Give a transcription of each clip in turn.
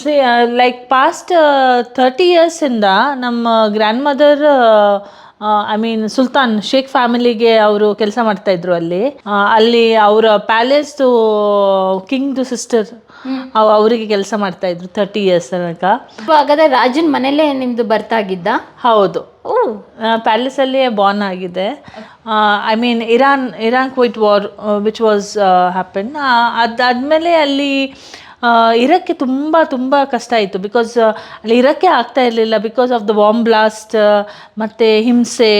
C like past thirty ಇಯರ್ಸಿಂದ ನಮ್ಮ grand mother I mean Sultan Sheikh ಫ್ಯಾಮಿಲಿಗೆ ಅವರು ಕೆಲಸ ಮಾಡ್ತಾ ಇದ್ರು ಅಲ್ಲಿ. ಅಲ್ಲಿ ಅವರ ಪ್ಯಾಲೇಸ್ದು ಕಿಂಗ್ದು ಸಿಸ್ಟರ್ ಅವರಿಗೆ ಕೆಲಸ ಮಾಡ್ತಾ ಇದ್ರು ತರ್ಟಿ ಇಯರ್ಸ್ ತನಕ. ಹಾಗಾದ್ರೆ ರಾಜನ್ ಮನೇಲೆ ನಿಮ್ದು ಬರ್ತಾಗಿದ್ದ? ಹೌದು. ಪ್ಯಾಲೇಸ್ ಅಲ್ಲಿ ಬಾರ್ನ್ ಆಗಿದೆ. I mean Iran Iran quit war which was happen ಅದಾದ್ಮೇಲೆ ಅಲ್ಲಿ ಇರಕ್ಕೆ ತುಂಬ ತುಂಬ ಕಷ್ಟ ಆಯಿತು. ಬಿಕಾಸ್ ಅಲ್ಲಿ ಇರೋಕ್ಕೆ ಆಗ್ತಾ ಇರಲಿಲ್ಲ because of the bomb blast ಮತ್ತು ಹಿಂಸೆ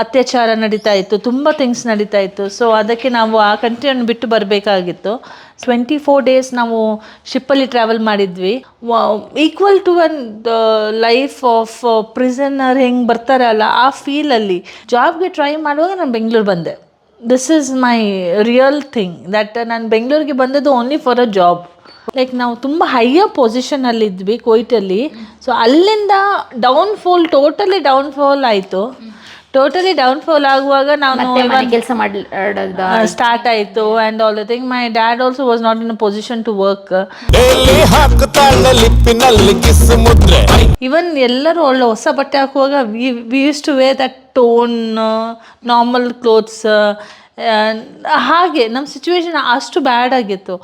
ಅತ್ಯಾಚಾರ ನಡೀತಾ ಇತ್ತು. ತುಂಬ ಥಿಂಗ್ಸ್ ನಡೀತಾ ಇತ್ತು. ಸೊ ಅದಕ್ಕೆ ನಾವು ಆ ಕಂಟ್ರಿಯನ್ನು ಬಿಟ್ಟು ಬರಬೇಕಾಗಿತ್ತು. ಟ್ವೆಂಟಿ ಫೋರ್ ಡೇಸ್ ನಾವು ಶಿಪ್ಪಲ್ಲಿ ಟ್ರಾವೆಲ್ ಮಾಡಿದ್ವಿ. Equal to one life of prisoner ಹೆಂಗೆ ಬರ್ತಾರಲ್ಲ ಆ ಫೀಲಲ್ಲಿ ಜಾಬ್ಗೆ ಟ್ರೈ ಮಾಡುವಾಗ ನಾನು ಬೆಂಗಳೂರು ಬಂದೆ. This is my real thing that ನಾನು ಬೆಂಗಳೂರಿಗೆ ಬಂದದ್ದು only for a job like ನಾವು ತುಂಬ ಹೈಯರ್ ಪೊಸಿಷನಲ್ಲಿ ಇದ್ವಿ ಕೋಯ್ಟಲ್ಲಿ ಸೊ ಅಲ್ಲಿಂದ down downfall totally down fall ಆಯಿತು. ಟೋಟಲಿ ಡೌನ್ ಫಾಲ್ ಆಗುವಾಗ ನಾನು ಮತ್ತೆ ಮನೆ ಕೆಲಸ ಮಾಡಿ ಸ್ಟಾರ್ಟ್ ಆಯಿತು and all the thing my dad also was not in a position to work even ಎಲ್ಲರೂ ಒಳ್ಳೆ ಹೊಸ ಬಟ್ಟೆ ಹಾಕುವಾಗ we we use to way that tone normal clothes ಹಾಗೆ ನಮ್ಮ ಸಿಚುವೇಶನ್ ಅಷ್ಟು ಬ್ಯಾಡ್ ಆಗಿತ್ತು.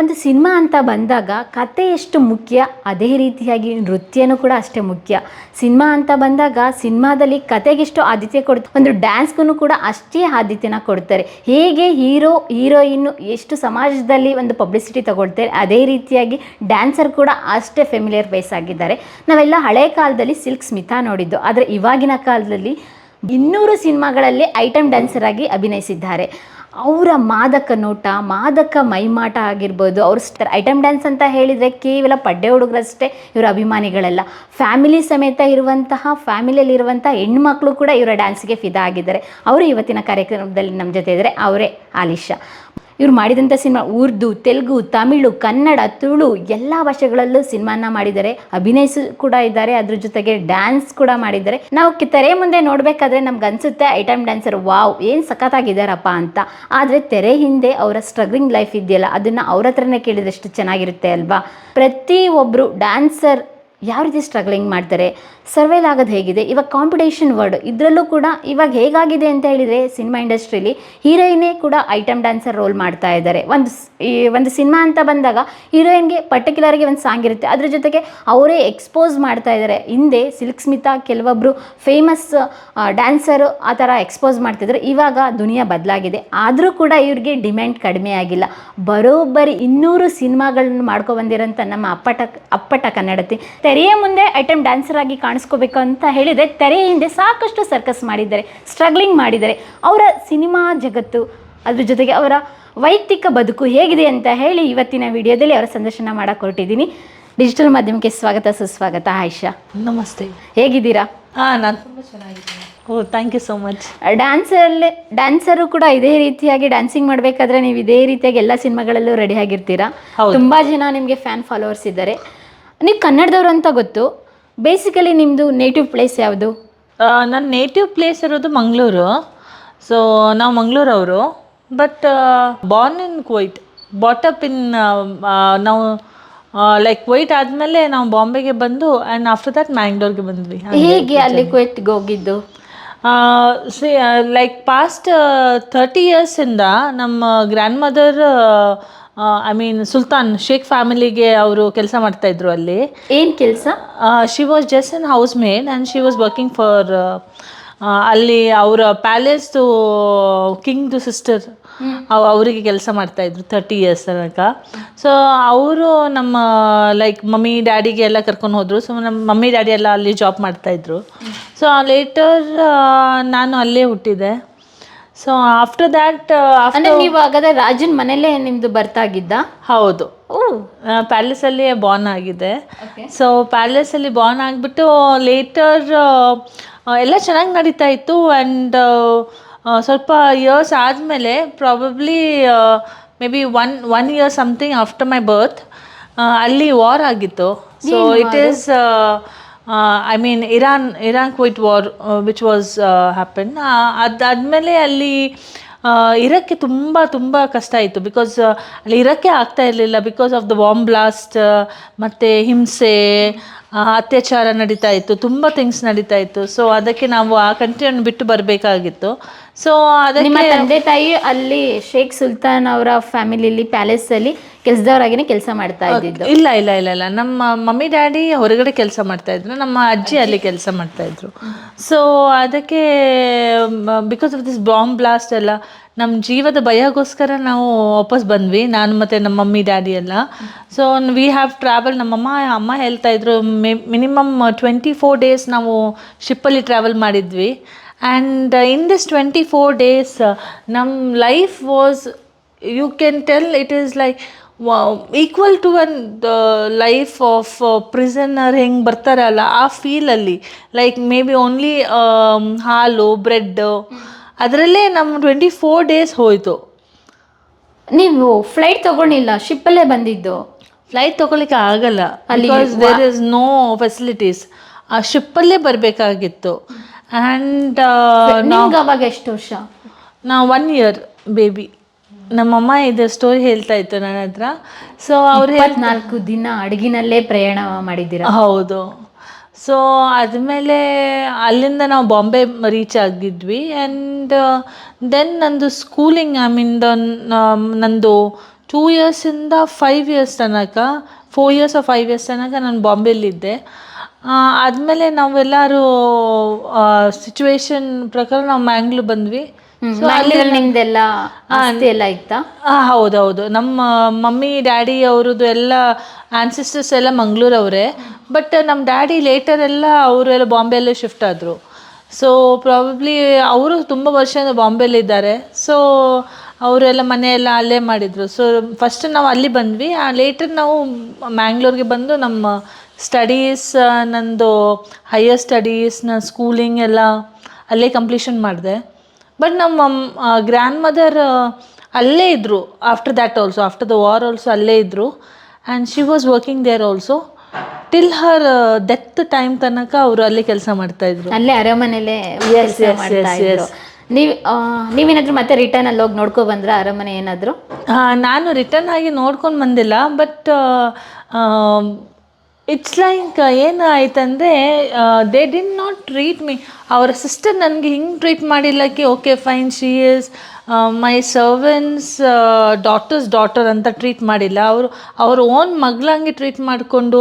ಒಂದು ಸಿನಿಮಾ ಅಂತ ಬಂದಾಗ ಕತೆ ಎಷ್ಟು ಮುಖ್ಯ? ಅದೇ ರೀತಿಯಾಗಿ ನೃತ್ಯನೂ ಕೂಡ ಅಷ್ಟೇ ಮುಖ್ಯ. ಸಿನಿಮಾ ಅಂತ ಬಂದಾಗ ಸಿನಿಮಾದಲ್ಲಿ ಕತೆಗೆಷ್ಟು ಆದ್ಯತೆ ಕೊಡ್ತಾರೆ ಒಂದು ಡ್ಯಾನ್ಸ್ಗೂ ಕೂಡ ಅಷ್ಟೇ ಆದ್ಯತೆನ ಕೊಡ್ತಾರೆ. ಹೇಗೆ ಹೀರೋ, ಹೀರೋಯಿನ್ನು ಎಷ್ಟು ಸಮಾಜದಲ್ಲಿ ಒಂದು ಪಬ್ಲಿಸಿಟಿ ತಗೊಳ್ತಾರೆ, ಅದೇ ರೀತಿಯಾಗಿ ಡ್ಯಾನ್ಸರ್ ಕೂಡ ಅಷ್ಟೇ ಫೆಮಿಲಿಯರ್ ಬೇಸ್ ಆಗಿದ್ದಾರೆ. ನಾವೆಲ್ಲ ಹಳೆ ಕಾಲದಲ್ಲಿ ಸಿಲ್ಕ್ ಸ್ಮಿತಾ ನೋಡಿದ್ದು, ಆದರೆ ಇವಾಗಿನ ಕಾಲದಲ್ಲಿ ಇನ್ನೂರು ಸಿನಿಮಾಗಳಲ್ಲಿ ಐಟಮ್ ಡ್ಯಾನ್ಸರ್ ಆಗಿ ಅಭಿನಯಿಸಿದ್ದಾರೆ. ಅವರ ಮಾದಕ ನೋಟ, ಮಾದಕ ಮೈಮಾಟ ಆಗಿರ್ಬೋದು, ಅವ್ರ ಐಟಮ್ ಡ್ಯಾನ್ಸ್ ಅಂತ ಹೇಳಿದರೆ ಕೇವಲ ಪಡ್ಡೆ ಹುಡುಗರಷ್ಟೇ ಇವರ ಅಭಿಮಾನಿಗಳೆಲ್ಲ. ಫ್ಯಾಮಿಲಿ ಸಮೇತ ಇರುವಂತಹ ಫ್ಯಾಮಿಲಿಯಲ್ಲಿರುವಂತಹ ಹೆಣ್ಮಕ್ಳು ಕೂಡ ಇವರ ಡ್ಯಾನ್ಸ್ಗೆ ಫಿದಾ ಆಗಿದ್ದಾರೆ. ಅವರು ಇವತ್ತಿನ ಕಾರ್ಯಕ್ರಮದಲ್ಲಿ ನಮ್ಮ ಜೊತೆ ಇದ್ದಾರೆ. ಅವರೇ ಆಲಿಶಾ. ಇವ್ರು ಮಾಡಿದಂಥ ಸಿನಿಮಾ ಉರ್ದು, ತೆಲುಗು, ತಮಿಳು, ಕನ್ನಡ, ತುಳು ಎಲ್ಲ ಭಾಷೆಗಳಲ್ಲೂ ಸಿನಿಮಾನ ಮಾಡಿದ್ದಾರೆ. ಅಭಿನಯಿಸು ಕೂಡ ಇದ್ದಾರೆ, ಅದ್ರ ಜೊತೆಗೆ ಡ್ಯಾನ್ಸ್ ಕೂಡ ಮಾಡಿದ್ದಾರೆ. ನಾವು ತೆರೆ ಮುಂದೆ ನೋಡಬೇಕಾದ್ರೆ ನಮ್ಗೆ ಅನ್ಸುತ್ತೆ ಐಟಮ್ ಡ್ಯಾನ್ಸರ್, ವಾವ್, ಏನು ಸಖತ್ತಾಗಿದ್ದಾರಪ್ಪ ಅಂತ. ಆದರೆ ತೆರೆ ಹಿಂದೆ ಅವರ ಸ್ಟ್ರಗ್ಲಿಂಗ್ ಲೈಫ್ ಇದೆಯಲ್ಲ, ಅದನ್ನು ಅವ್ರ ಹತ್ರನೇ ಕೇಳಿದಷ್ಟು ಚೆನ್ನಾಗಿರುತ್ತೆ ಅಲ್ವಾ? ಪ್ರತಿ ಒಬ್ಬರು ಡ್ಯಾನ್ಸರ್ ಯಾವ ರೀತಿ ಸ್ಟ್ರಗ್ಲಿಂಗ್ ಮಾಡ್ತಾರೆ? ಸರ್ವೈಲ್ ಆಗೋದು ಹೇಗಿದೆ? ಇವಾಗ ಕಾಂಪಿಟೇಷನ್ ವರ್ಡ್ ಇದರಲ್ಲೂ ಕೂಡ ಇವಾಗ ಹೇಗಾಗಿದೆ ಅಂತ ಹೇಳಿದರೆ ಸಿನಿಮಾ ಇಂಡಸ್ಟ್ರೀಲಿ ಹೀರೋಯಿನೇ ಕೂಡ ಐಟಮ್ ಡ್ಯಾನ್ಸರ್ ರೋಲ್ ಮಾಡ್ತಾ ಇದ್ದಾರೆ. ಒಂದು ಈ ಒಂದು ಸಿನಿಮಾ ಅಂತ ಬಂದಾಗ ಹೀರೋಯಿನ್ಗೆ ಪರ್ಟಿಕ್ಯುಲರ್ಗೆ ಒಂದು ಸಾಂಗ್ ಇರುತ್ತೆ. ಅದ್ರ ಜೊತೆಗೆ ಅವರೇ ಎಕ್ಸ್ಪೋಸ್ ಮಾಡ್ತಾ ಇದ್ದಾರೆ. ಹಿಂದೆ ಸಿಲ್ಕ್ ಸ್ಮಿತಾ ಕೆಲವೊಬ್ಬರು ಫೇಮಸ್ ಡ್ಯಾನ್ಸರು ಆ ಥರ ಎಕ್ಸ್ಪೋಸ್ ಮಾಡ್ತಿದ್ರು. ಇವಾಗ ದುನಿಯಾ ಬದಲಾಗಿದೆ. ಆದರೂ ಕೂಡ ಇವ್ರಿಗೆ ಡಿಮ್ಯಾಂಡ್ ಕಡಿಮೆ ಆಗಿಲ್ಲ. ಬರೋಬ್ಬರಿ ಇನ್ನೂರು ಸಿನಿಮಾಗಳನ್ನು ಮಾಡ್ಕೊಬಂದಿರೋಂಥ ನಮ್ಮ ಅಪ್ಪಟ ಅಪ್ಪಟ ಕನ್ನಡತಿ. ತೆರೆಯ ಮುಂದೆ ಐಟಮ್ ಡ್ಯಾನ್ಸರ್ ಆಗಿ ಕಾಣಿಸ್ಕೋಬೇಕು ಅಂತ ಹೇಳಿದರೆ ತೆರೆಯ ಹಿಂದೆ ಸಾಕಷ್ಟು ಸರ್ಕಸ್ ಮಾಡಿದ್ದಾರೆ ಸ್ಟ್ರಗ್ಲಿಂಗ್ ಮಾಡಿದ್ದಾರೆ. ಅವರ ಸಿನಿಮಾ ಜಗತ್ತು ಅದ್ರ ಜೊತೆಗೆ ಅವರ ವೈಯಕ್ತಿಕ ಬದುಕು ಹೇಗಿದೆ ಅಂತ ಹೇಳಿ ಇವತ್ತಿನ ವಿಡಿಯೋದಲ್ಲಿ ಅವರ ಸಂದರ್ಶನ ಮಾಡಕ್ಕೆ ಹೊರಟಿದ್ದೀನಿ ಡಿಜಿಟಲ್ ಮಾಧ್ಯಮಕ್ಕೆ ಸ್ವಾಗತ ಸುಸ್ವಾಗತ. ಆಯಿಷಾ ನಮಸ್ತೆ. ಹೇಗಿದ್ದೀರಾ? ಹಾಂ ನಾನು ತುಂಬ ಚೆನ್ನಾಗಿದ್ದೀನಿ. Oh thank you so much ಡ್ಯಾನ್ಸಲ್ಲಿ ಡ್ಯಾನ್ಸರು ಕೂಡ ಇದೇ ರೀತಿಯಾಗಿ ಡ್ಯಾನ್ಸಿಂಗ್ ಮಾಡಬೇಕಾದ್ರೆ ನೀವು ಇದೇ ರೀತಿಯಾಗಿ ಎಲ್ಲ ಸಿನಿಮಾಗಳಲ್ಲೂ ರೆಡಿ ಆಗಿರ್ತೀರಾ. ತುಂಬ ಜನ ನಿಮಗೆ ಫ್ಯಾನ್ ಫಾಲೋವರ್ಸ್ ಇದ್ದಾರೆ. ನೀವು ಕನ್ನಡದವರು ಅಂತ ಗೊತ್ತು ಬೇಸಿಕಲಿ ನಿಮ್ಮದು ನೇಟಿವ್ ಪ್ಲೇಸ್ ಯಾವುದು? ನನ್ನ ನೇಟಿವ್ ಪ್ಲೇಸ್ ಇರೋದು ಮಂಗಳೂರು. ಸೊ ನಾವು ಮಂಗಳೂರವರು. But born in Kuwait ಬಾಟಪ್ in ನಾವು ಲೈಕ್ ಕ್ವೈಟ್ ಆದಮೇಲೆ ನಾವು ಬಾಂಬೆಗೆ ಬಂದು ಆ್ಯಂಡ್ ಆಫ್ಟರ್ ದಟ್ ಮ್ಯಾಂಗ್ಳೂರ್ಗೆ ಬಂದ್ವಿ. ಹೇಗೆ ಅಲ್ಲಿ ಕ್ವೈಟ್ಗೆ ಹೋಗಿದ್ದು? ಸಿ ಲೈಕ್ ಪಾಸ್ಟ್ ಥರ್ಟಿ ಇಯರ್ಸಿಂದ ನಮ್ಮ grandmother I mean Sultan Sheikh ಫ್ಯಾಮಿಲಿಗೆ ಅವರು ಕೆಲಸ ಮಾಡ್ತಾ ಇದ್ರು ಅಲ್ಲಿ. ಏನು ಕೆಲಸ? She was just an housemaid and she was working for ಅಲ್ಲಿ ಅವರ ಪ್ಯಾಲೇಸ್ದು ಕಿಂಗ್ದು ಸಿಸ್ಟರ್ ಅವರಿಗೆ ಕೆಲಸ ಮಾಡ್ತಾ ಇದ್ರು ತರ್ಟಿ ಇಯರ್ಸ್ ತನಕ. ಸೊ ಅವರು ನಮ್ಮ ಲೈಕ್ ಮಮ್ಮಿ ಡ್ಯಾಡಿಗೆ ಎಲ್ಲ ಕರ್ಕೊಂಡು ಹೋದರು. ಸೊ ನಮ್ಮ ಮಮ್ಮಿ ಡ್ಯಾಡಿ ಎಲ್ಲ ಅಲ್ಲಿ ಜಾಬ್ ಮಾಡ್ತಾಯಿದ್ರು ಸೊ ಲೇಟರ್ ನಾನು ಅಲ್ಲೇ ಹುಟ್ಟಿದೆ. ಸೊ ಆಫ್ಟರ್ ದ್ಯಾಟ್ ಅಂದ್ರೆ ನೀವು ಹಾಗಾದ್ರೆ ರಾಜನ್ ಮನೇಲೆ ನಿಮ್ಮದು ಬರ್ತಾಗಿದ್ದ? ಹೌದು. ಪ್ಯಾಲೇಸ್ ಅಲ್ಲಿ ಬಾರ್ನ್ ಆಗಿದೆ. ಸೊ ಪ್ಯಾಲೇಸಲ್ಲಿ ಬಾರ್ನ್ ಆಗಿಬಿಟ್ಟು ಲೇಟರ್ ಎಲ್ಲ ಚೆನ್ನಾಗಿ ನಡೀತಾ ಇತ್ತು ಆ್ಯಂಡ್ ಸ್ವಲ್ಪ ಇಯರ್ಸ್ ಆದಮೇಲೆ probably maybe one one year something after my birth ಅಲ್ಲಿ ವಾರ್ ಆಗಿತ್ತು. So it is I mean Iran Iran Kuwait war which was happen ಅದಾದಮೇಲೆ ಅಲ್ಲಿ ಇರೋಕ್ಕೆ ತುಂಬ ತುಂಬ ಕಷ್ಟ ಆಯಿತು ಬಿಕಾಸ್ ಅಲ್ಲಿ ಇರೋಕ್ಕೆ ಆಗ್ತಾ ಇರಲಿಲ್ಲ because of the bomb blast ಮತ್ತು ಹಿಂಸೆ ಆ, ಅತ್ಯಾಚಾರ ನಡೀತಾ ಇತ್ತು. ತುಂಬ ಥಿಂಗ್ಸ್ ನಡೀತಾ ಇತ್ತು. ಸೊ ಅದಕ್ಕೆ ನಾವು ಆ ಕಂಟ್ರಿಯನ್ನು ಬಿಟ್ಟು ಬರಬೇಕಾಗಿತ್ತು. ಸೊ ನಿಮ್ಮ ತಂದೆ ತಾಯಿ ಅಲ್ಲಿ ಶೇಖ್ ಸುಲ್ತಾನ್ ಅವರ ಫ್ಯಾಮಿಲಿಲಿ ಪ್ಯಾಲೇಸ್ ಅಲ್ಲಿ ಕೆಲಸದವರಾಗಿನೇ ಕೆಲಸ ಮಾಡ್ತಾ ಇದ್ದಿದ್ದು? ಇಲ್ಲ ಇಲ್ಲ ಇಲ್ಲ ಇಲ್ಲ. ನಮ್ಮ ಮಮ್ಮಿ ಡ್ಯಾಡಿ ಹೊರಗಡೆ ಕೆಲಸ ಮಾಡ್ತಾ ಇದ್ರು. ನಮ್ಮ ಅಜ್ಜಿ ಅಲ್ಲಿ ಕೆಲಸ ಮಾಡ್ತಾ ಇದ್ರು. ಸೊ ಅದಕ್ಕೆ because of this bomb blast ಎಲ್ಲ ನಮ್ಮ ಜೀವದ ಭಯಗೋಸ್ಕರ ನಾವು ವಾಪಸ್ ಬಂದ್ವಿ. ನಾನು ಮತ್ತು ನಮ್ಮ ಮಮ್ಮಿ ಡ್ಯಾಡಿ ಎಲ್ಲ. ಸೊ ವಿ ಹ್ಯಾವ್ ಟ್ರಾವೆಲ್ ನಮ್ಮಮ್ಮ ಅಮ್ಮ ಹೇಳ್ತಾ ಇದ್ರು ಮಿನಿಮಮ್ ಟ್ವೆಂಟಿ ಫೋರ್ ಡೇಸ್ ನಾವು ಶಿಪ್ಪಲ್ಲಿ ಟ್ರಾವೆಲ್ ಮಾಡಿದ್ವಿ. And in this twenty four days ನಮ್ಮ life was you can tell it is like equal to one life of prisoner ಹೆಂಗೆ ಬರ್ತಾರಲ್ಲ ಆ ಫೀಲಲ್ಲಿ ಲೈಕ್ ಮೇ ಬಿ ಓನ್ಲಿ ಹಾಲು ಬ್ರೆಡ್ ಅದರಲ್ಲೇ ನಮ್ಮ ಟ್ವೆಂಟಿ ಫೋರ್ ಡೇಸ್ ಹೋಯಿತು. ನೀವು ಫ್ಲೈಟ್ ತಗೊಂಡಿಲ್ಲ ಶಿಪ್ಪಲ್ಲೇ ಬಂದಿದ್ದು? ಫ್ಲೈಟ್ ತೊಗೊಳಿಕ್ಕೆ ಆಗಲ್ಲ. ಅಲ್ಲಿ because there is no facilities ಆ ಶಿಪ್ಪಲ್ಲೇ ಬರಬೇಕಾಗಿತ್ತು. ಆ್ಯಂಡ್ ನಿಮ್ಗೆ ಅವಾಗ ಎಷ್ಟು ವರ್ಷ? ನಾ ಒನ್ ಇಯರ್ ಬೇಬಿ ನಮ್ಮಮ್ಮ ಇದು ಸ್ಟೋರಿ ಹೇಳ್ತಾ ಇತ್ತು ನನ್ನ ಹತ್ರ. ಸೊ ಅವ್ರು ನಾಲ್ಕು ದಿನ ಅಡಗಿನಲ್ಲೇ ಪ್ರಯಾಣ ಮಾಡಿದ್ದೀರಾ? ಹೌದು. ಸೊ ಆದಮೇಲೆ ಅಲ್ಲಿಂದ ನಾವು ಬಾಂಬೆ ರೀಚ್ ಆಗಿದ್ವಿ. ಆ್ಯಂಡ್ ದೆನ್ ನಂದು ಸ್ಕೂಲಿಂಗ್ ಐ ಮೀನ್ ದ ನಂದು ಟೂ ಇಯರ್ಸಿಂದ ಫೈವ್ ಇಯರ್ಸ್ ತನಕ ಫೋರ್ ಇಯರ್ಸ್ ಫೈವ್ ಇಯರ್ಸ್ ತನಕ ನಾನು ಬಾಂಬೆಲಿದ್ದೆ ಆದಮೇಲೆ ನಾವೆಲ್ಲರೂ ಸಿಚುವೇಶನ್ ಪ್ರಕಾರ ನಾವು ಮ್ಯಾಂಗ್ಳೂರ್ ಬಂದ್ವಿ. ಸೊ ಮ್ಯಾಂಗ್ಳೂರಲ್ಲಿ ನಿಮ್ದೆಲ್ಲ ಆಸ್ತಿ ಎಲ್ಲ ಇತ್ತಾ ಹಾಂ ಹೌದೌದು. ನಮ್ಮ ಮಮ್ಮಿ ಡ್ಯಾಡಿ ಅವ್ರದ್ದು ಎಲ್ಲ ಆನ್ಸಿಸ್ಟರ್ಸ್ ಎಲ್ಲ ಮಂಗಳೂರವರೇ ಬಟ್ ನಮ್ಮ ಡ್ಯಾಡಿ ಲೇಟರ್ ಎಲ್ಲ ಅವರೆಲ್ಲ ಬಾಂಬೆಯಲ್ಲೇ ಶಿಫ್ಟ್ ಆದರು. ಸೊ ಪ್ರಾಬಬ್ಲಿ ಅವರು ತುಂಬ ವರ್ಷದಿಂದ ಬಾಂಬೆಲಿದ್ದಾರೆ ಸೊ ಅವರೆಲ್ಲ ಮನೆಯೆಲ್ಲ ಅಲ್ಲೇ ಮಾಡಿದ್ರು. ಸೊ ಫಸ್ಟ್ ನಾವು ಅಲ್ಲಿ ಬಂದ್ವಿ. ಆ ಲೇಟರ್ ನಾವು ಮ್ಯಾಂಗ್ಳೂರ್ಗೆ ಬಂದು ನಮ್ಮ ಸ್ಟಡೀಸ್ ನಂದು ಹೈಯರ್ ಸ್ಟಡೀಸ್ ನನ್ನ ಸ್ಕೂಲಿಂಗ್ ಎಲ್ಲ ಅಲ್ಲೇ ಕಂಪ್ಲೀಷನ್ ಮಾಡಿದೆ. ಬಟ್ ನಮ್ಮ ಗ್ರ್ಯಾಂಡ್ ಮದರ್ ಅಲ್ಲೇ ಇದ್ದರು after that also after the war also ಅಲ್ಲೇ ಇದ್ದರು and she was working there also till her death time ತನಕ ಅವರು ಅಲ್ಲೇ ಕೆಲಸ ಮಾಡ್ತಾ ಇದ್ರು. ಅಲ್ಲೇ ಅರಮನೆಯಲ್ಲೇ ಎಸ್ ಎಸ್ ಎಸ್ ಎಸ್ ನೀವು ನೀವೇನಾದ್ರೂ ಮತ್ತೆ ರಿಟರ್ನ್ ಅಲ್ಲಿ ಹೋಗಿ ನೋಡ್ಕೊ ಬಂದ್ರೆ ಅರಮನೆ ಏನಾದರೂ? ನಾನು ರಿಟರ್ನ್ ಆಗಿ ನೋಡ್ಕೊಂಡು ಬಂದಿಲ್ಲ. But it's like ಏನಾಯ್ತಂದರೆ they did not treat me ಅವರ ಸಿಸ್ಟರ್ ನನಗೆ ಹಿಂಗೆ treat ಮಾಡಿಲ್ಲಕ್ಕೆ okay fine she is my servants daughters daughter ಅಂತ ಟ್ರೀಟ್ ಮಾಡಿಲ್ಲ. ಅವರು, ಅವ್ರ ಓನ್ ಮಗಳಂಗೆ ಟ್ರೀಟ್ ಮಾಡಿಕೊಂಡು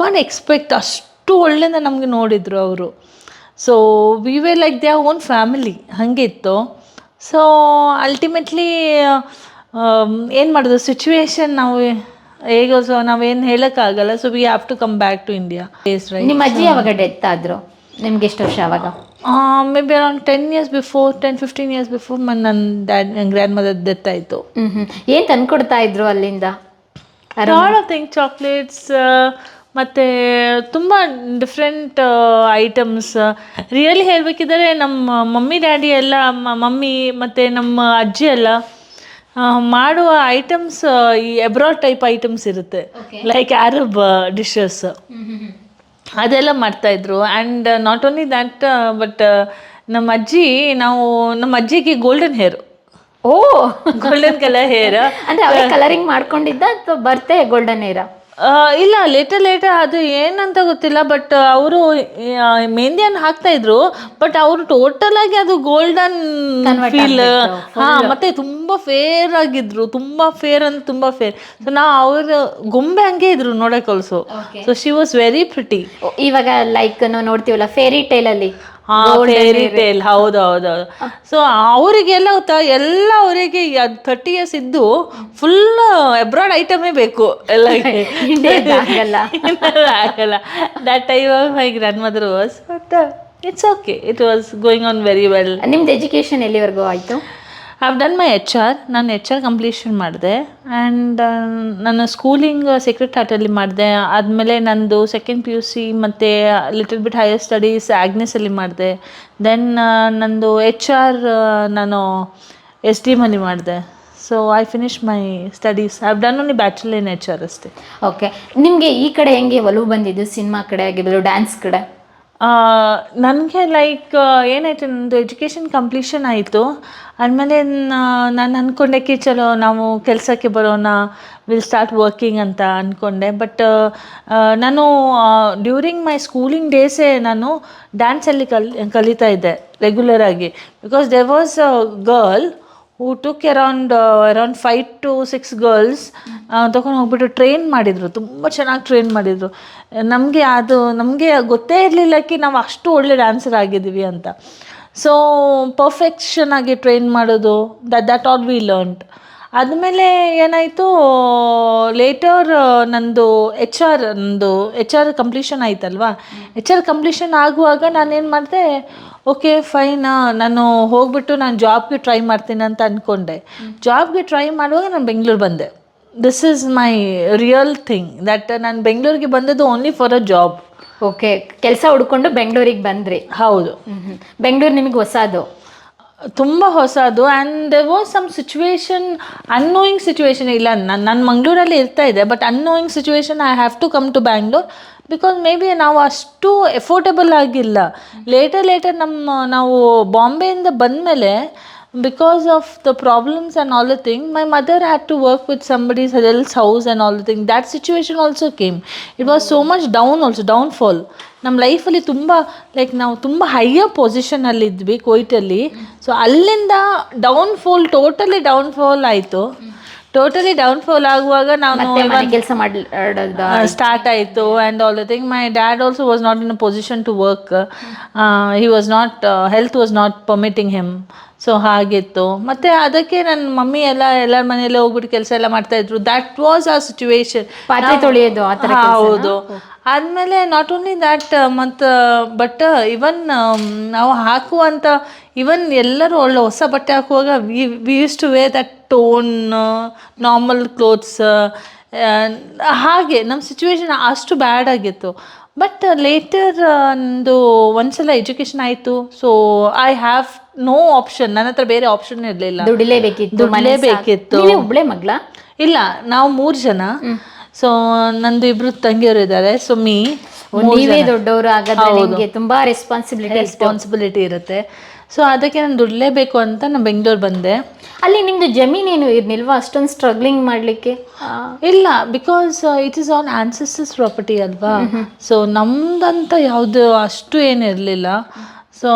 ಕಾನ್ ಎಕ್ಸ್ಪೆಕ್ಟ್ ಅಷ್ಟು ಒಳ್ಳೆಯಿಂದ ನಮಗೆ ನೋಡಿದರು ಅವರು. So we were like they own family ಹಾಗಿತ್ತು ಸೊ ಅಲ್ಟಿಮೇಟ್ಲಿ ಏನು ಮಾಡೋದು? ಸಿಚುವೇಶನ್ ನಾವು ಹೇಗೋ ಸೊ ನಾವೇನು ಹೇಳೋಕ್ಕಾಗಲ್ಲ. So we have to come back to India ನಿಮ್ಮ ಅಜ್ಜಿ ಯಾವಾಗ ಡೆತ್ ಆದ್ರು? ನಿಮ್ಗೆ ಎಷ್ಟು ವರ್ಷ ಅವಾಗ maybe around ten years before ten fifteen years before ನನ್ನ ಡ್ಯಾಡ್ ಗ್ರ್ಯಾಂಡ್ ಮದರ್ ಡೆತ್ ಆಯಿತು. ಹ್ಮ್ ಹ್ಮ್. ಏನ್ ತಂದ್ಕೊಡ್ತಾ ಇದ್ರು ಅಲ್ಲಿಂದ? ಲಾಟ್ ಆಫ್ ಥಿಂಗ್ ಚಾಕ್ಲೇಟ್ಸ್ ಮತ್ತು ತುಂಬ ಡಿಫ್ರೆಂಟ್ ಐಟಮ್ಸ್ ರಿಯಲಿ ಹೇಳಬೇಕಿದ್ರೆ ನಮ್ಮ ಮಮ್ಮಿ ಡ್ಯಾಡಿ ಎಲ್ಲ ಮಮ್ಮಿ ಮತ್ತು ನಮ್ಮ ಅಜ್ಜಿ ಎಲ್ಲ ಮಾಡುವ ಐಟಮ್ಸ್ ಈ ಎಬ್ರಾಡ್ ಟೈಪ್ ಐಟಮ್ಸ್ ಇರುತ್ತೆ. ಲೈಕ್ ಅರಬ್ ಡಿಶಸ್ ಅದೆಲ್ಲ ಮಾಡ್ತಾಯಿದ್ರು and not only that but ನಮ್ಮ ಅಜ್ಜಿ ನಾವು ನಮ್ಮ ಅಜ್ಜಿಗೆ golden hair oh! Golden colour hair ಅಂದ್ರೆ ಕಲರಿಂಗ್ ಮಾಡ್ಕೊಂಡಿದ್ದ ಅಥವಾ ಬರ್ತೆ ಗೋಲ್ಡನ್ ಆ, ಇಲ್ಲ ಲೇಟರ್ ಲೇಟರ್ ಅದು ಏನಂತ ಗೊತ್ತಿಲ್ಲ ಬಟ್ ಅವರು ಮೆಹಂದಿಯನ್ನು ಹಾಕ್ತಾ ಇದ್ರು ಬಟ್ ಅವರು ಟೋಟಲ್ ಆಗಿ ಅದು ಗೋಲ್ಡನ್ ಫೀಲ್ ಹಾ ಮತ್ತೆ ತುಂಬಾ ಫೇರ್ ಆಗಿದ್ರು ತುಂಬಾ ಫೇರ್ ಅಂತ ತುಂಬಾ ಫೇರ್ ಸೊ ನಾವು ಅವ್ರ ಗೊಂಬೆ ಹಂಗೆ ಇದ್ರು ನೋಡಕ್ also so she was very pretty ಇವಾಗ ಲೈಕ್ ನಾವು ನೋಡ್ತೀವಲ್ಲ ಫೇರಿ ಟೈಲ್ ಅಲ್ಲಿ? ಫೇರಿ ಟೇಲ್ ಹೌದು ಹೌದು ಹೌದು. ಸೊ ಅವರಿಗೆಲ್ಲ ಎಲ್ಲ ಅವರಿಗೆ ಥರ್ಟಿ ಇಯರ್ಸ್ ಇದ್ದು ಫುಲ್ ಎಬ್ರಾಡ್ ಐಟಮೇ ಬೇಕು. ಎಲ್ಲ ಆಗಲ್ಲ. ಆಗಲ್ಲ. That time of my grandmother was but it's okay it was going on very well ನಿಮ್ದು ಎಜುಕೇಶನ್ ಎಲ್ಲಿವರೆಗೂ ಆಯ್ತು? Have done my H R ನಾನು ಎಚ್ ಆರ್ ಕಂಪ್ಲೀಷನ್ ಮಾಡಿದೆ. ಆ್ಯಂಡ್ ನನ್ನ ಸ್ಕೂಲಿಂಗ್ ಸೀಕ್ರೆಟ್ ಹಾರ್ಟಲ್ಲಿ ಮಾಡಿದೆ. ಆದಮೇಲೆ ನಂದು ಸೆಕೆಂಡ್ ಪಿ ಯು ಸಿ ಮತ್ತು ಲಿಟಲ್ ಬಿಟ್ ಹೈಯರ್ ಸ್ಟಡೀಸ್ ಆಗ್ನೆಸಲ್ಲಿ ಮಾಡಿದೆ. ದೆನ್ ನಂದು ಎಚ್ ಆರ್ ನಾನು ಎಸ್ ಡಿ ಎಮಲ್ಲಿ ಮಾಡಿದೆ. So I finish my studies have done only bachelor in H R ಅಷ್ಟೇ. ಓಕೆ ನಿಮಗೆ ಈ ಕಡೆ ಹೆಂಗೆ ಒಲವು ಬಂದಿದ್ದು? ಸಿನಿಮಾ ಕಡೆ ಆಗಿರ್ಬೋದು ಡ್ಯಾನ್ಸ್ ಕಡೆ? ನನಗೆ ಲೈಕ್ ಏನಾಯಿತು, ನಂದು ಎಜುಕೇಷನ್ ಕಂಪ್ಲೀಷನ್ ಆಯಿತು. ಆದಮೇಲೆ ನಾನು ಅಂದ್ಕೊಂಡೆ ಕಿ, ಚಲೋ, ನಾವು ಕೆಲಸಕ್ಕೆ ಬರೋಣ ವಿಲ್ ಸ್ಟಾರ್ಟ್ ವರ್ಕಿಂಗ್ ಅಂತ ಅಂದ್ಕೊಂಡೆ ಬಟ್ ನಾನು ಡ್ಯೂರಿಂಗ್ ಮೈ ಸ್ಕೂಲಿಂಗ್ ಡೇಸೇ ನಾನು ಡ್ಯಾನ್ಸಲ್ಲಿ ಕಲ್, ಕಲಿತಾ ಇದ್ದೆ ರೆಗ್ಯುಲರಾಗಿ because they was a girl who took around around five to six girls ತೊಗೊಂಡು ಹೋಗ್ಬಿಟ್ಟು ಟ್ರೈನ್ ಮಾಡಿದರು. ತುಂಬ ಚೆನ್ನಾಗಿ ಟ್ರೈನ್ ಮಾಡಿದರು. ನಮಗೆ ಅದು ನಮಗೆ ಗೊತ್ತೇ ಇರಲಿಲ್ಲ ಕಿ ನಾವು ಅಷ್ಟು ಒಳ್ಳೆ ಡ್ಯಾನ್ಸರ್ ಆಗಿದ್ದೀವಿ ಅಂತ. ಸೊ ಪರ್ಫೆಕ್ಷನ್ ಆಗಿ ಟ್ರೈನ್ ಮಾಡೋದು that that all we learned ಆದಮೇಲೆ ಏನಾಯಿತು ಲೇಟರ್ ನಂದು ಎಚ್ ಆರ್ ನಂದು ಎಚ್ ಆರ್ ಕಂಪ್ಲೀಷನ್ ಆಯ್ತಲ್ವಾ? ಎಚ್ ಆರ್ ಕಂಪ್ಲೀಷನ್ ಆಗುವಾಗ ನಾನೇನು ಮಾಡಿದೆ ಓಕೆ ಫೈನ್ ನಾನು ಹೋಗ್ಬಿಟ್ಟು ನಾನು ಜಾಬ್ಗೆ ಟ್ರೈ ಮಾಡ್ತೀನಿ ಅಂತ ಅಂದ್ಕೊಂಡೆ ಜಾಬ್ಗೆ ಟ್ರೈ ಮಾಡುವಾಗ ನಾನು ಬೆಂಗಳೂರು ಬಂದೆ. This is my real thing that ನಾನು ಬೆಂಗಳೂರಿಗೆ ಬಂದದ್ದು only for a job okay ಕೆಲಸ ಹುಡ್ಕೊಂಡು ಬೆಂಗಳೂರಿಗೆ ಬಂದ್ರಿ. ಹೌದು. ಬೆಂಗಳೂರು ನಿಮಗೆ ಹೊಸದು. ತುಂಬ ಹೊಸದು and they was some situation annoying situation ಇಲ್ಲ. ನಾನು ನಾನು ಮಂಗಳೂರಲ್ಲಿ ಇರ್ತಾ ಇದ್ದೆ but annoying situation I have to come to Bangalore because maybe ನಾವು ಅಷ್ಟು ಎಫೋರ್ಡೆಬಲ್ ಆಗಿಲ್ಲ. ಲೇಟರ್ ಲೇಟರ್ ನಮ್ಮ, ನಾವು ಬಾಂಬೆಯಿಂದ ಬಂದಮೇಲೆ because of the problems and all the thing my mother had to work with somebody else house and all the thing. That situation also came. It was so much down also downfall ನಮ್ಮ ಲೈಫಲ್ಲಿ ತುಂಬ like ನಾವು ತುಂಬ higher ಪೊಸಿಷನಲ್ಲಿದ್ವಿ ಕೊಯ್ಟಲ್ಲಿ so ಅಲ್ಲಿಂದ downfall totally downfall ಆಯಿತು. Totally downfall ಆಗುವಾಗ ನಾವು ಕೆಲಸ ಮಾಡಿ ಸ್ಟಾರ್ಟ್ ಆಯಿತು and all the thing my dad also was not in a position to work he was not health was not permitting him so ಹಾಗಿತ್ತು. ಮತ್ತು ಅದಕ್ಕೆ ನನ್ನ ಮಮ್ಮಿ ಎಲ್ಲ ಎಲ್ಲರ ಮನೆಯಲ್ಲೇ ಹೋಗ್ಬಿಟ್ಟು ಕೆಲಸ ಎಲ್ಲ ಮಾಡ್ತಾಯಿದ್ರು ದ್ಯಾಟ್ ವಾಸ್ ಆ ಸಿಚುವೇಶನ್ ಪಾತ್ರೆ ತೊಳೆಯೋದು ಆ ಥರ ಹೌದು. ಆದಮೇಲೆ ನಾಟ್ ಓನ್ಲಿ ದ್ಯಾಟ್ ಮತ್ತು ಬಟ್ ಇವನ್ ನಾವು ಹಾಕುವಂಥ ಇವನ್ ಎಲ್ಲರೂ ಒಳ್ಳೆ ಹೊಸ ಬಟ್ಟೆ ಹಾಕುವಾಗ we we use to wear that torn normal clothes ಹಾಗೆ ನಮ್ಮ ಸಿಚುವೇಶನ್ ಅಷ್ಟು ಬ್ಯಾಡ್ ಆಗಿತ್ತು. ಬಟ್ ಲೇಟರ್ ಒಂದು ಒಂದ್ಸಲ ಎಜುಕೇಷನ್ ಆಯಿತು. So I have no option ನನ್ನ ಹತ್ರ ಬೇರೆ ಆಪ್ಷನ್ ಇರಲಿಲ್ಲ. ದುಡಿಲೇಬೇಕಿತ್ತು. ದುಡಿಲೇಬೇಕಿತ್ತು. ನೀವೇ ಒಬ್ಳೆ ಮಗ್ಳ? ಇಲ್ಲ ನಾವು ಮೂರು ಜನ. ಸೊ ನಂದು ಇಬ್ರು ತಂಗಿಯವರು ಇದ್ದಾರೆ. ಸೊ ಮೀ ನೀವೇ ದೊಡ್ಡವರು ಹಾಗಾದ್ರೆ ನಿಮ್ಗೆ ತುಂಬಾ ರೆಸ್ಪಾನ್ಸಿಬಿಲಿಟಿ ರೆಸ್ಪಾನ್ಸಿಬಿಲಿಟಿ ಇರುತ್ತೆ. ಸೊ ಅದಕ್ಕೆ ನಾನು ದುಡ್ಲೇಬೇಕು ಅಂತ ನಾನು ಬೆಂಗಳೂರು ಬಂದೆ. ಅಲ್ಲಿ ನಿಮ್ದು ಜಮೀನೇನು ಇರ್ನಿಲ್ವಾ ಅಷ್ಟೊಂದು ಸ್ಟ್ರಗ್ಲಿಂಗ್ ಮಾಡ್ಲಿಕ್ಕೆ? ಇಲ್ಲ because it is an ancestors property ಅಲ್ವಾ? ಸೊ ನಮ್ದಂತ ಯಾವುದು ಅಷ್ಟು ಏನಿರಲಿಲ್ಲ ಸೊ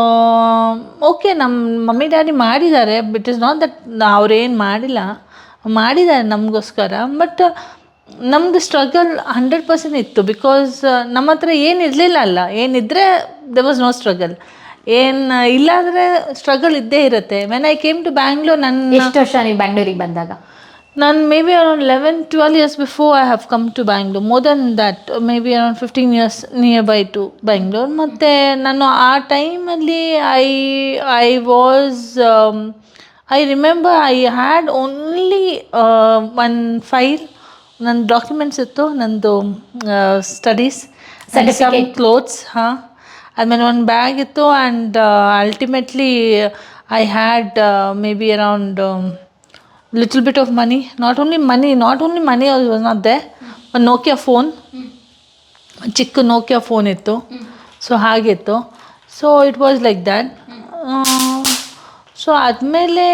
ಓಕೆ ನಮ್ಮ ಮಮ್ಮಿ, ಡ್ಯಾಡಿ ಮಾಡಿದ್ದಾರೆ ಬಿಟ್ ಇಸ್ ನಾಟ್ ದಟ್ ಅವ್ರೇನು ಮಾಡಿಲ್ಲ. ಮಾಡಿದ್ದಾರೆ ನಮಗೋಸ್ಕರ ಬಟ್ ನಮ್ಮದು ಸ್ಟ್ರಗಲ್ ಹಂಡ್ರೆಡ್ ಪರ್ಸೆಂಟ್ ಇತ್ತು ಬಿಕಾಸ್ ನಮ್ಮ ಹತ್ರ ಏನು ಇರಲಿಲ್ಲ ಅಲ್ಲ. ಏನಿದ್ದರೆ ದೆ ವಾಸ್ ನೋ ಸ್ಟ್ರಗಲ್ ಏನು ಇಲ್ಲಾಂದರೆ ಸ್ಟ್ರಗಲ್ ಇದ್ದೇ ಇರುತ್ತೆ. When I came to Bangalore ನನ್ನ ಎಷ್ಟು ವರ್ಷ ನೀವು ಬ್ಯಾಂಗ್ಳೂರಿಗೆ ಬಂದಾಗ? ನಾನು maybe around eleven twelve years before I have come to Bangalore more than that maybe around fifteen years nearby to Bangalore ಮತ್ತು ನಾನು ಆ ಟೈಮಲ್ಲಿ I I was I remember I had only one file ನನ್ನ documents ಇತ್ತು ನಂದು studies some clothes ಹಾಂ. ಆಮೇಲೆ ಒಂದು ಬ್ಯಾಗ್ ಇತ್ತು and ultimately I had maybe around little bit of money not only money not only money was not they ಒಂದು Nokia phone ಚಿಕ್ಕ Nokia phone ಇತ್ತು. ಸೊ ಹಾಗಿತ್ತು. So it was like that so ಆದಮೇಲೆ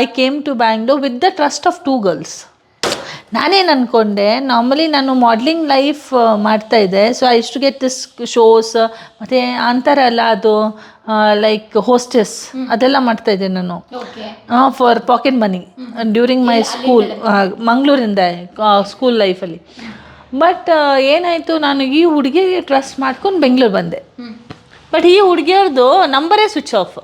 I came to Bangalore with the trust of two girls ನಾನೇನು ಅಂದ್ಕೊಂಡೆ normally ನಾನು modelling life ಮಾಡ್ತಾಯಿದ್ದೆ so I to get this shows ಮತ್ತು ಅಂತಾರಲ್ಲ ಅದು ಲೈಕ್ ಹೋಸ್ಟೆಸ್ ಅದೆಲ್ಲ ಮಾಡ್ತಾಯಿದ್ದೆ ನಾನು. For pocket money during my school ಮಂಗಳೂರಿಂದ ಸ್ಕೂಲ್ ಲೈಫಲ್ಲಿ ಬಟ್ ಏನಾಯಿತು ನಾನು ಈ ಹುಡುಗಿಗೆ ಟ್ರಸ್ಟ್ ಮಾಡ್ಕೊಂಡು ಬೆಂಗಳೂರು ಬಂದೆ. ಬಟ್ ಈ ಹುಡುಗಿಯವ್ರದ್ದು ನಂಬರೇ ಸ್ವಿಚ್ ಆಫ್